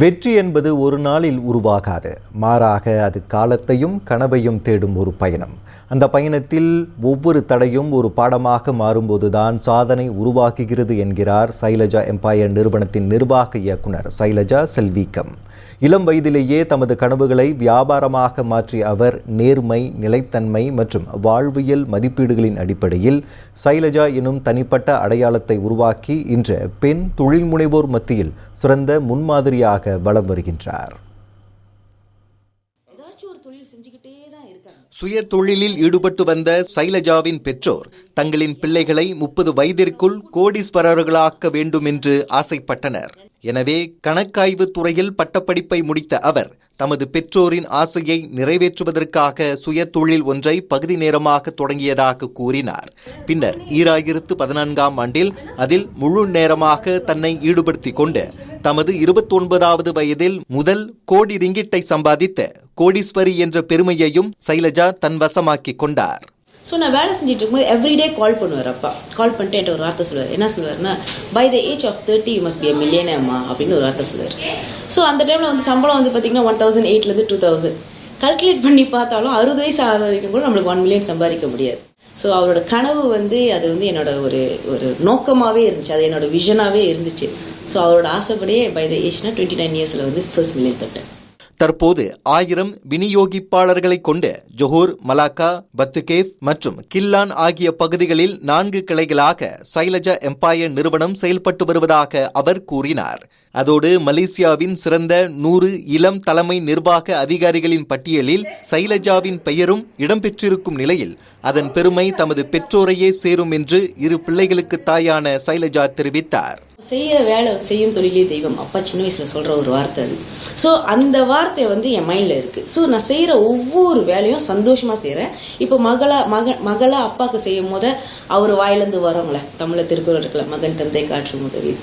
வெற்றி என்பது ஒரு நாளில் உருவாகாது. மாறாக அது காலத்தையும் கனவையும் தேடும் ஒரு பயணம். அந்த பயணத்தில் ஒவ்வொரு தடையும் ஒரு பாடமாக மாறும்போதுதான் சாதனை உருவாக்குகிறது என்கிறார் சைலஜா எம்பையர் நிறுவனத்தின் நிர்வாக இயக்குனர் சைலஜா செல்வீக்கம். இளம் வயதிலேயே தமது கனவுகளை வியாபாரமாக மாற்றிய அவர் நேர்மை நிலைத்தன்மை மற்றும் வாழ்வியல் மதிப்பீடுகளின் அடிப்படையில் சைலஜா எனும் தனிப்பட்ட அடையாளத்தை உருவாக்கி இன்று பெண் தொழில் முனைவோர் மத்தியில் சிறந்த முன்மாதிரியாக வருகின்றார். செஞ்சுக்கிட்டே தான் இருக்காங்க. சுய தொழிலில் ஈடுபட்டு வந்த சைலஜாவின் பெற்றோர் தங்களின் பிள்ளைகளை முப்பது வயதிற்குள் கோடீஸ்வரர்களாக்க வேண்டும் என்று ஆசைப்பட்டனர். எனவே கணக்காய்வு துறையில் பட்டப்படிப்பை முடித்த அவர் தமது பெற்றோரின் ஆசையை நிறைவேற்றுவதற்காக சுய தொழில் ஒன்றை பகுதி நேரமாக தொடங்கியதாக கூறினார். பின்னர் ஈராயிரத்து பதினான்காம் ஆண்டில் அதில் முழு நேரமாக தன்னை ஈடுபடுத்திக் கொண்டு தமது இருபத்தொன்பதாவது வயதில் முதல் கோடி ரிங்கிட்டை சம்பாதித்த கோடீஸ்வரி என்ற பெருமையையும் சைலஜா தன் வசமாக்கிக் கொண்டார். ஸோ நான் வேலை செஞ்சுட்டு இருக்கும்போது எவ்ரிடே கால் பண்ணுவார் அப்பா. கால் பண்ணிட்டு என்கிட்ட ஒரு வார்த்தை சொல்லுவார். என்ன சொல்லுவார்னா by the age of thirty you must be மில்லியனேம்மா அப்படின்னு ஒரு வார்த்தை சொல்லுவார். ஸோ அந்த டைமில் வந்து சம்பளம் வந்து பார்த்தீங்கன்னா ஒன் தௌசண்ட் எயிட்லேருந்து டூ தௌசண்ட் கல்குலேட் பண்ணி பார்த்தாலும் அறுபது வயசு ஆகிற வரைக்கும் கூட நம்மளுக்கு ஒன் மில்லியன் சம்பாதிக்க முடியாது. ஸோ அவரோட கனவு வந்து அது வந்து என்னோட ஒரு ஒரு நோக்கமாகவே இருந்துச்சு. அது என்னோட விஷனாகவே இருந்துச்சு. ஸோ அவரோட ஆசைப்படியே பை த ஏஜ்னா டுவெண்ட்டி நைன் இயர்ஸில் வந்து ஃபர்ஸ்ட் மில்லியன் தட்டேன். தற்போது ஆயிரம் விநியோகிப்பாளர்களை கொண்ட ஜொஹூர் மலாக்கா பத்துகேஃப் மற்றும் கில்லான் ஆகிய பகுதிகளில் நான்கு கிளைகளாக சைலஜா எம்பையர் நிறுவனம் செயல்பட்டு வருவதாக அவர் கூறினார். அதோடு மலேசியாவின் சிறந்த நூறு இளம் தலைமை நிர்வாக அதிகாரிகளின் பட்டியலில் சைலஜாவின் பெயரும் இடம்பெற்றிருக்கும் நிலையில் அதன் பெருமை தமது பெற்றோரையே சேரும் என்று இரு பிள்ளைகளுக்கு தாயான சைலஜா தெரிவித்தார். செய்யற வேலை செய்யும் தொழிலே தெய்வம். அப்பா சின்ன வயசுல சொல்ற ஒரு வார்த்தை அது. ஸோ அந்த வார்த்தை வந்து என் மைண்ட்ல இருக்கு. ஸோ நான் செய்யற ஒவ்வொரு வேலையும் சந்தோஷமா செய்யறேன் இப்போ மகளா மக மகளா அப்பாவுக்கு செய்யும் போது அவர் வாயிலிருந்து வரோங்கள தமிழ திருக்குறள் இருக்கல மகன் தந்தை காற்று உதவி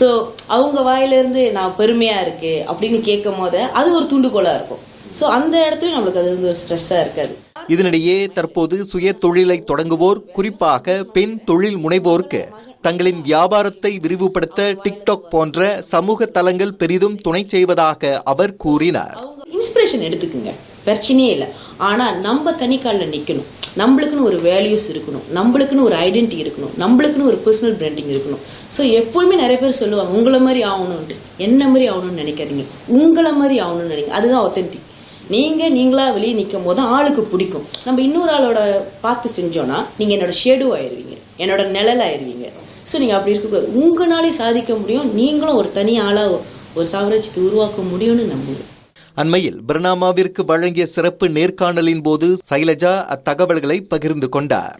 ஸோ அவங்க வாயிலிருந்து நான் பெருமையா இருக்கு அப்படின்னு கேட்கும் போது அது ஒரு தூண்டுகோலா இருக்கும். ஸோ அந்த இடத்துல நம்மளுக்கு அது வந்து ஒரு ஸ்ட்ரெஸ்ஸா இருக்காது. இதனிடையே தற்போது சுய தொழிலை தொடங்குவோர் குறிப்பாக பெண் தொழில் முனைவோருக்கு தங்களின் வியாபாரத்தை விரிவுபடுத்த டிக்டாக் போன்ற சமூக தளங்கள் பெரிதும் துணை செய்வதாக அவர் கூறினார். இன்ஸ்பிரேஷன் எடுத்துக்குங்க. பிரச்சனையே இல்லை. ஆனா நம்ம தனிக்காலில் நிக்கணும். நம்மளுக்குன்னு ஒரு வேல்யூஸ் இருக்கணும். நம்மளுக்குன்னு ஒரு ஐடென்டிட்டி இருக்கணும். நம்மளுக்குன்னு ஒரு பர்சனல் பிராண்டிங் இருக்கணும். ஸோ எப்பவுமே நிறைய பேர் சொல்லுவாங்க உங்களை மாதிரி ஆகணும்ட்டு என்ன மாதிரி ஆகணும்னு நினைக்காதீங்க. உங்களை மாதிரி ஆகணும்னு நினைக்க அதுதான் ஒத்தன்டிக் நீங்க நீங்களா வெளியே நிற்கும் போது ஆளுக்கு பிடிக்கும். நம்ம இன்னொரு ஆளோட பார்த்து செஞ்சோம்னா நீங்க என்னோட ஷேடோ ஆயிருவீங்க. என்னோட நிழல் ஆயிருவீங்க. ஸோ நீங்க அப்படி இருக்கக்கூடாது. உங்களாலே சாதிக்க முடியும். நீங்களும் ஒரு தனி ஆளாக ஒரு சாம்ராஜ்யத்தை உருவாக்க முடியும்னு நம்புகிறேன் அண்மையில் பிரணாமாவிற்கு வழங்கிய சிறப்பு நேர்காணலின் போது சைலஜா அத்தகவல்களை பகிர்ந்து கொண்டார்.